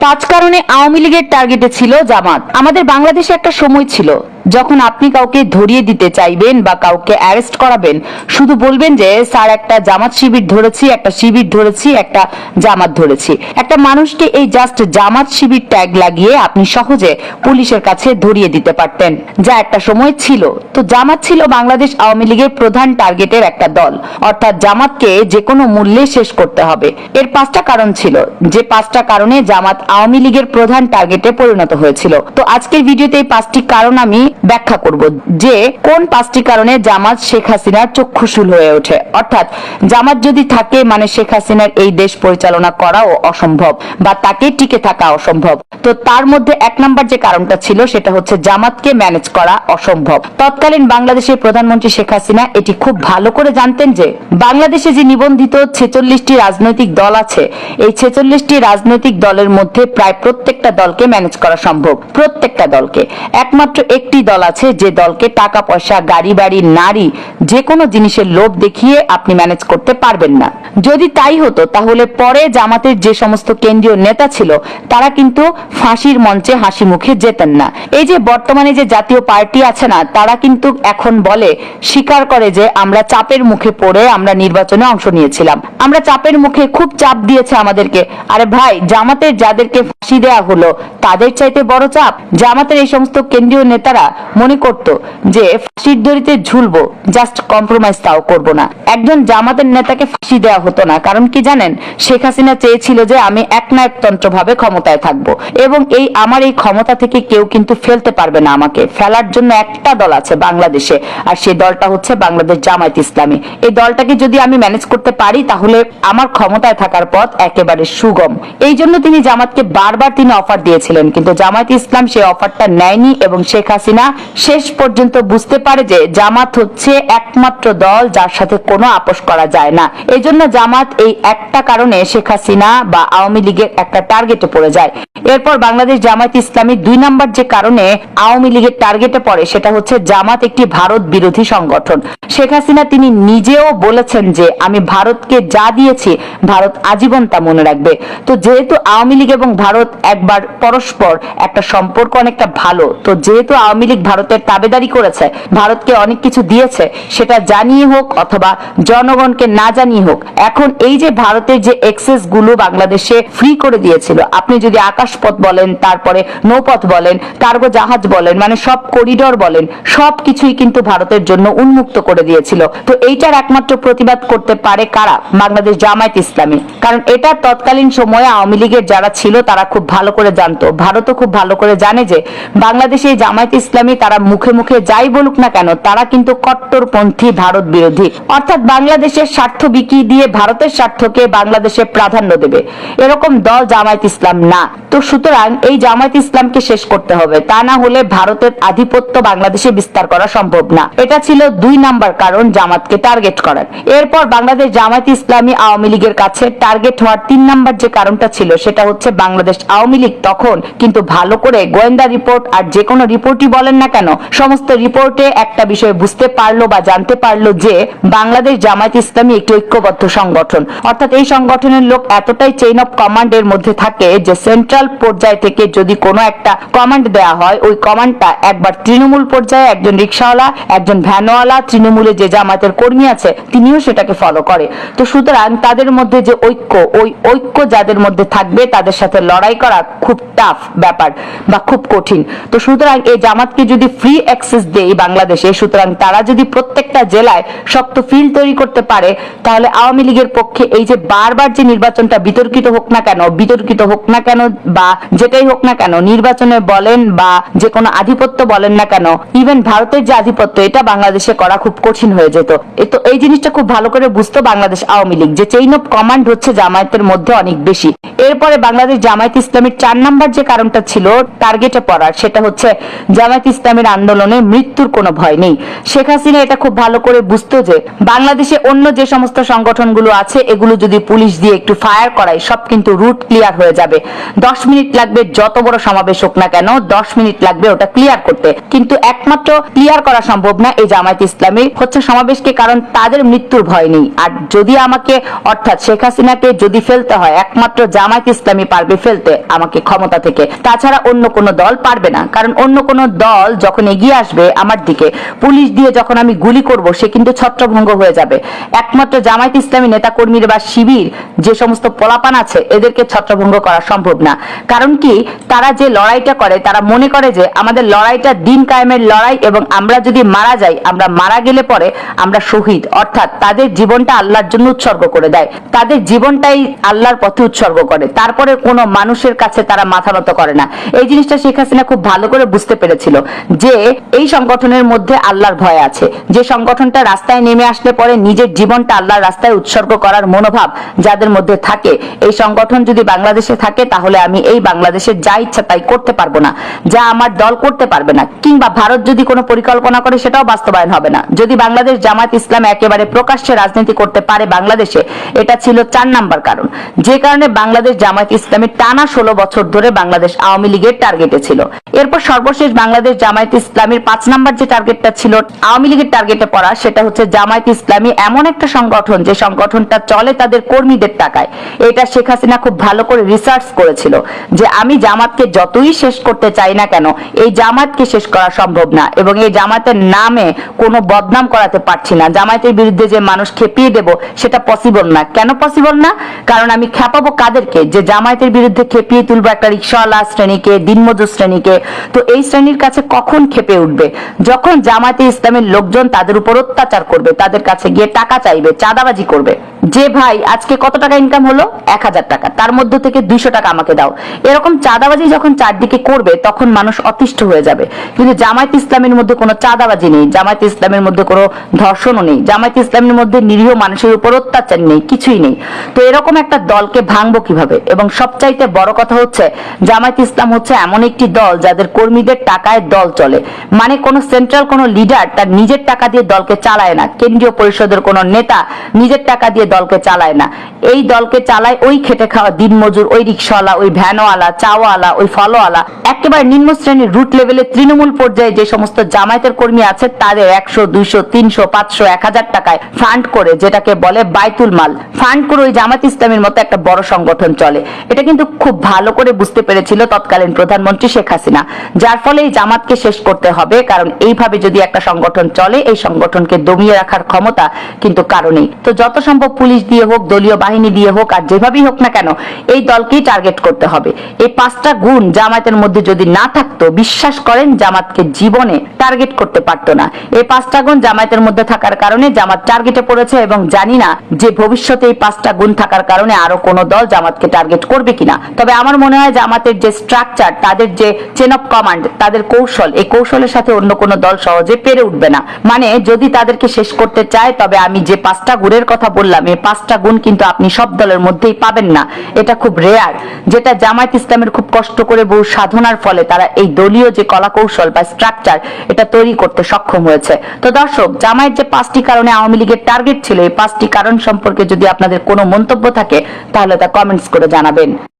পাঁচ কারণে আওয়ামী লীগের টার্গেটে ছিল জামাত। আমাদের বাংলাদেশে একটা সময় ছিল। যখন আপনি কাউকে ধরিয়ে দিতে চাইবেন বা কাউকে অ্যারেস্ট করাবেন, শুধু বলবেন যে, স্যার, একটা জামাত শিবির ধরেছি, একটা শিবির ধরেছি, একটা জামাত ধরেছি। একটা মানুষকে এই জাস্ট জামাত শিবির ট্যাগ লাগিয়ে আপনি সহজে পুলিশের কাছে ধরিয়ে দিতে পারতেন, যা একটা সময় ছিল। তো জামাত ছিল বাংলাদেশ আওয়ামী লীগের প্রধান টার্গেটের একটা দল। অর্থাৎ জামাতকে যে কোনো মূল্যে শেষ করতে হবে। এর পাঁচটা কারণ ছিল। যে পাঁচটা কারণে জামাত আওয়ামী লীগের প্রধান টার্গেটে পরিণত হয়েছিল। তো আজকের ভিডিওতে এই পাঁচটি কারণ আমি ব্যাখ্যা করব যে কোন পাঁচটি কারণে জামাত শেখ হাসিনার চক্ষুশূল হয়ে ওঠে। অর্থাৎ জামাত যদি থাকে মানে শেখ হাসিনার এই দেশ পরিচালনা করাও অসম্ভব বা তাকে টিকে থাকা অসম্ভব। তো তার মধ্যে এক নম্বর যে কারণটা ছিল, সেটা হচ্ছে জামাতকে ম্যানেজ করা অসম্ভব। তৎকালীন বাংলাদেশের প্রধানমন্ত্রী শেখ হাসিনা এটি খুব ভালো করে জানতেন যে, বাংলাদেশে যে নিবন্ধিত ছেচল্লিশটি রাজনৈতিক দল আছে, এই ছেচল্লিশটি রাজনৈতিক দলের মধ্যে প্রায় প্রত্যেকটা দলকে ম্যানেজ করা সম্ভব। প্রত্যেকটা দলকে। একমাত্র একটি দল আছে, যে দলকে টাকা, পয়সা, গাড়ি, বাড়ি, নারী যে কোনো জিনিসের লোভ দেখিয়ে আপনি ম্যানেজ করতে পারবেন না। যদি তাই হতো, তাহলে পরে জামাতের যে সমস্ত কেন্দ্রীয় নেতা ছিল, তারা কিন্তু ফাঁসির মঞ্চে হাসি মুখে যেতেন না। এই যে বর্তমানে যে জাতীয় পার্টি আছে না, তারা কিন্তু এখন বলে, স্বীকার করে যে আমরা চাপের মুখে পড়ে আমরা নির্বাচনে অংশ নিয়েছিলাম। আমরা চাপের মুখে খুব চাপ দিয়েছে আমাদেরকে। আরে ভাই, জামাতের যাদেরকে ফাঁসি দেয়া হলো, তাদের চাইতে বড় চাপ? জামাতের এই সমস্ত কেন্দ্রীয় নেতারা মনে করত যে ফাঁসির দড়িতে ঝুলবো জাস্ট কম্প্রোমাইজ তাও করব না। একজন জামাতের নেতাকে ফাঁসি দেওয়া হতো না, কারণ কি জানেন? শেখ হাসিনা চেয়েছিল যে আমি একনায়কতন্ত্র ভাবে ক্ষমতায় থাকব, এবং এই আমার এই ক্ষমতা থেকে কেউ কিন্তু ফেলতে পারবে না আমাকে। ফেলার জন্য একটা দল আছে বাংলাদেশে, আর সেই দলটা হচ্ছে বাংলাদেশ জামায়াত ইসলামী। এই দলটাকে যদি আমি ম্যানেজ করতে পারি, তাহলে আমার ক্ষমতায় থাকার পথ একেবারে সুগম। এই জন্য তিনি জামাতকে বারবার তিনি অফার দিয়েছিলেন, কিন্তু জামায়াত ইসলাম সেই অফারটা নেয়নি, এবং শেখ হাসিনা শেষ পর্যন্ত বুঝতে পারে যে জামাত হচ্ছে একমাত্র দল যার সাথে কোনো আপোষ করা যায় না। এই জন্য জামাত এই একটা কারণে শেখ হাসিনা বা আওয়ামী লীগের একটা টার্গেটে পড়ে যায়। এরপর বাংলাদেশ জামায়াত ইসলামী দুই নম্বর যে কারণে আওয়ামী লীগের টার্গেটে পড়ে সেটা হচ্ছে জামাত একটি ভারত বিরোধী সংগঠন। শেখ হাসিনা তিনি নিজেও বলেছেন যে আমি ভারতকে যা দিয়েছি, ভারত আজীবন তা মনে রাখবে। তো যেহেতু আওয়ামী লীগ এবং ভারত একবার পরস্পর একটা সম্পর্ক অনেকটা ভালো, তো যেহেতু আওয়ামী লীগ ভারতের তাবেদারি করেছে, ভারতকে অনেক কিছু দিয়েছে, সেটা জানিয়ে হোক অথবা জনগণকে না জানিয়ে হোক, এখন এই যে ভারতের যে এক্সেসগুলো বাংলাদেশে ফ্রি করে দিয়েছিল, আপনি যদি আকাশপথ বলেন, তারপরে নৌপথ বলেন কার্গো জাহাজ বলেন মানে সব করিডোর বলেন, সব কিছুই কিন্তু ভারতের জন্য উন্মুক্ত করে দিয়েছিল। তো এইটার একমাত্র প্রতিবাদ করতে পারে কারা? বাংলাদেশ জামায়াত ইসলামী। কারণ এটা তৎকালীন সময়ে আওয়ামী লীগের যারা ছিল, তারা খুব ভালো করে জানতো। ভারতও খুব ভালো করে জানে যে, বাংলাদেশে জামায়াত ইসলামী তারা মুখে মুখে যাই বলুক না কেন, তারা কিন্তু কট্টরপন্থী ভারত বিরোধী। অর্থাৎ বাংলাদেশের স্বার্থ বিকি দিয়ে ভারতের স্বার্থকে বাংলাদেশে প্রাধান্য দেবে। এরকম দল জামায়াত ইসলাম না। তো সুতরাং এই জামায়াত ইসলামকে শেষ করতে হবে। তা না হলে ভারতের আধিপত্য বাংলাদেশে বিস্তার করা সম্ভব না। এটা ছিল দুই নাম্বার কারণ জামাতকে টার্গেট করার। এরপর বাংলাদেশ জামায়াত ইসলামী আওয়ামী লীগের কাছে টার্গেট হওয়ার তিন নাম্বার যে কারণটা ছিল, সেটা হচ্ছে বাংলাদেশ আওয়ামী লীগ তখন কিন্তু ভালো করে গোয়েন্দা রিপোর্ট আর যে কোনো রিপোর্টই বলেন না কেন, সমস্ত রিপোর্টে একটা বিষয় বুঝতে পারল বা জানতে পারল যে বাংলাদেশ জামায়াত ইসলামী একটি ঐক্যবদ্ধ সংগঠন। অর্থাৎ এই সংগঠনের লোক এতটাই চেইন অফ কমান্ড এর মধ্যে থাকে যে সেন্ট্রাল পর্যায় থেকে যদি কোনো একটা কমান্ড দেয়া হয়, ওই কমান্ডটা একবার তৃণমূল পর্যায়ে একজন রিক্সাওয়ালা, একজন ভ্যানওয়ালা, তৃণমূলে যে জামায়াতের কর্মী আছে, তিনিও সেটাকে ফলো করে। তো সুতরাং তাদের মধ্যে যে ঐক্য, ওই ঐক্য যাদের মধ্যে থাকবে, তাদের সাথে লড়াই করা খুব টাফ ব্যাপার বা খুব কঠিন। তো সুতরাং এই জামাতকে যদি ফ্রি অ্যাক্সেস দেই বাংলাদেশে, সুতরাং তারা যদি প্রত্যেকটা জেলায় শক্ত ফিল্ড তৈরি করতে পারে, তাহলে আওয়ামী লীগের পক্ষে এই যে বারবার যে নির্বাচনটা বিতর্কিত হোক না কেন, বিতর্কিত হোক না কেন বা যেটাই হোক না কেন, নির্বাচনে বলেন বা যে কোনো আধিপত্য বলেন না কেন ইভেন ভারতের যে আধিপত্য, এটা বাংলাদেশে করা খুব কঠিন হয়ে যেত। তো এই জিনিসটা খুব ভালো করে বুঝতো বাংলাদেশ আওয়ামী লীগ, যে চেইন অফ কমান্ড হচ্ছে জামায়াতের মধ্যে অনেক বেশি। এরপরে বাংলাদেশ জামায়াত ইসলামের চার নাম্বার যে কারণটা ছিল টার্গেটে পড়ার, সেটা হচ্ছে জামায়াত ইসলামের আন্দোলনে মৃত্যুর কোনো ভয় নেই। শেখ হাসিনা এটা খুব ভালো করে বুঝতো যে, বাংলাদেশে অন্য যে সমস্ত সংগঠনগুলো আছে, এগুলো যদি পুলিশ দিয়ে একটু ফায়ার করায়, সব কিন্তু রুট ক্লিয়ার হয়ে যাবে। দশ মিনিট লাগবে যত বড় সমাবেশ হোক না কেন, দশ মিনিট লাগবে ওটা ক্লিয়ার করতে। কিন্তু একমাত্র ক্লিয়ার করা সম্ভব না এই জামায়াত ইসলামী। হচ্ছে সমাবেশকে কারণ তাদের মৃত্যুর ভয় নেই। আর যদি আমাকে, অর্থাৎ শেখ হাসিনাকে যদি ফেলতে হয়, একমাত্র জামায়াত ইসলামী পারবে ফেলতে আমাকে ক্ষমতা থেকে। তাছাড়া অন্য কোনো দল পারবে না। কারণ অন্য কোনো দল যখন এগিয়ে আসবে আমার দিকে, পুলিশ দিয়ে যখন আমি গুলি করব, সে কিন্তু ছত্রভঙ্গ হয়ে যাবে। একমাত্র জামায়াত ইসলামী নেতাকর্মীর বা শিবির যে সমস্ত পোলাপান আছে, এদেরকে ছত্রভঙ্গ করা সম্ভব না। কারণ কি, তারা যে লড়াইটা করে, তারা মনে করে যে আমাদের লড়াইটা দিন কায়েমের লড়াই এবং আমরা যদি মারা যাই, আমরা মারা গেলে পরে আমরা শহীদ। অর্থাৎ তাদের জীবনটা আল্লাহর জন্য উৎসর্গ করে দেয়। তাদের জীবনটাই আল্লাহর পথে উৎসর্গ করে। তারপরে কোনো মানুষের কাছে তারা মাথা নত করে না। এই জিনিসটা শেখ হাসিনা খুব ভালো করে বুঝতে পেরেছিল। যে, এই সংগঠনের মধ্যে আল্লাহর ভয় আছে। যে সংগঠনটা রাস্তায় নেমে আসলে পরে নিজের জীবনটা আল্লাহর রাস্তায় উৎসর্গ করার মনোভাব যাদের মধ্যে থাকে, এই সংগঠন যদি বাংলাদেশে থাকে, তাহলে আমি এই বাংলাদেশে যা ইচ্ছা তাই করতে পারব না, যা আমার দল করতে পারবে না। কিংবা ভারত যদি কোনো পরিকল্পনা করে, সেটাও বাস্তবায়ন হবে না। যদি বাংলাদেশ জামাত ইসলাম একেবারে প্রকাশ্যে রাজনীতি করতে পারে বাংলাদেশে, এটা ছিল চার নাম্বার কারণ। যে কারণে বাংলাদেশ জামাত ইসলামের টানা ষোলো বছর ধরে বাংলাদেশ আওয়ামী লীগের টার্গেটে ছিল। এরপর সর্বশেষ বাংলাদেশ জামায়াত ইসলামের পাঁচ নাম্বার যে টার্গেটটা ছিল, আওয়ামী লীগের টার্গেটে পড়া, সেটা হচ্ছে জামায়াত ইসলামী এমন একটা সংগঠন যে সংগঠনটা চলে তাদের কর্মীদের টাকায়। এটা শেখ হাসিনা খুব ভালো করে রিসার্চ করেছিল যে আমি জামাতকে যতই শেষ করতে চাই না কেন, এই জামাতকে শেষ করা সম্ভব না এবং এই জামাতের নামে কোনো বদনাম করাতে পারছি না। জামায়াতের বিরুদ্ধে যে মানুষ খেপিয়ে দেব, সেটা পসিবল না। কেন পসিবল না? কারণ আমি খেপাবো কাদেরকে? যে জামায়াতের বিরুদ্ধে খেপিয়ে তুলবো একটা রিক্সাওয়ালা শ্রেণীকে, দিনমজুর শ্রেণীকে। তো এই শ্রেণির কাছে কখন খেপে উঠবে? যখন জামায়াতে ইসলামের লোকজন তাদের উপর অত্যাচার করবে, তাদের কাছে গিয়ে টাকা চাইবে, চাঁদাবাজি করবে। যে ভাই, আজকে কত টাকা ইনকাম হলো? এক হাজার টাকা। তার মধ্যে থেকে দুইশো টাকা আমাকে দাও। এরকম চাঁদাবাজি যখন চারদিকে করবে, তখন মানুষ অতিষ্ঠ হয়ে যাবে। কিন্তু জামায়াত ইসলামের মধ্যে কোনো চাঁদাবাজি নেই, জামায়াত ইসলামের মধ্যে কোনো ধর্ষণও নেই, জামায়াত ইসলামের মধ্যে নিরীহ মানুষের উপর অত্যাচার নেই, কিছুই নেই। তো এরকম একটা দলকে ভাঙবো কীভাবে? এবং সবচাইতে বড় কথা হচ্ছে, জামায়াত ইসলাম হচ্ছে এমন একটি দল যাদের কর্মীদের টাকায় দল চলে। মানে কোনো সেন্ট্রাল কোনো লিডার তার নিজের টাকা দিয়ে দলকে চালায় না। কেন্দ্রীয় পরিষদের কোনো নেতা নিজের টাকা দিয়ে দলকে চালায় না। এই দলকে চালায় ওই খেটে খাওয়া দিনমজুর, ওই রিক্সাওয়ালা, ওই ভ্যানওয়ালা, চাওয়ালা, ওই ফলোওয়ালা। একেবারে নিম্ন শ্রেণির রুট লেভেলে তৃণমূল পর্যায়ে যে সমস্ত জামায়াতের কর্মী আছে, তাদের একশো, দুইশো, তিনশো, পাঁচশো, এক হাজার টাকায় ফান্ড করে, যেটাকে বলে বাইতুল মাল। ফান্ড করে ওই জামাত ইসলামের মতো একটা বড় সংগঠন চলে। এটা কিন্তু খুব ভালো করে বুঝতে পেরেছিল তৎকালীন প্রধানমন্ত্রী শেখ হাসিনা। যার ফলে এই জামাতকে শেষ করতে হবে, কারণ এইভাবে যদি একটা সংগঠন চলে, এই সংগঠনকে দমিয়ে রাখার ক্ষমতা কিন্তু কারণেই তো যত সম্ভব পুলিশ দিয়ে হোক, দলীয় বাহিনী দিয়ে হোক, আর যেভাবেই হোক না কেন, এই দলকেই টার্গেট করতে হবে। এই পাঁচটা গুণ জামায়াতের মধ্যে যদি না থাকতো, বিশ্বাস করেন জামাতকে জীবনে টার্গেট করতে পারতো না। এই পাঁচটা গুণ জামায়াতের মধ্যে থাকার কারণে জামাত টার্গেটে পড়েছে এবং জানি না যে ভবিষ্যতে এই পাঁচটা গুণ থাকার কারণে আরও কোনো দল জামাতকে টার্গেট করবে কিনা। তবে আমার মনে হয় জামাতের যে স্ট্রাকচার তাদের যে চেন অফ কমান্ড তাদের কৌশল, এই কৌশলের সাথে অন্য কোনো দল সহজে পেরে উঠবে না। মানে যদি তাদেরকে শেষ করতে চায়, তবে আমি যে পাঁচটা গুণের কথা বললাম, এই পাঁচটা গুণ কিন্তু আপনি সব দলের মধ্যেই পাবেন না। এটা খুব রেয়ার যেটা জামায়াত ইসলামের খুব কষ্ট করে বহু সাধনার ফলে তারা এই দলীয় যে কলা কৌশল বা স্ট্রাকচার এটা তৈরি করতে সক্ষম হয়েছে। তো দর্শক, জামায়াত যে পাঁচটি কারণে আওয়ামী লীগের টার্গেট ছিল, এই পাঁচটি কারণ সম্পর্কে যদি আপনাদের কোনো মন্তব্য থাকে, তাহলে তা কমেন্টস করে জানাবেন।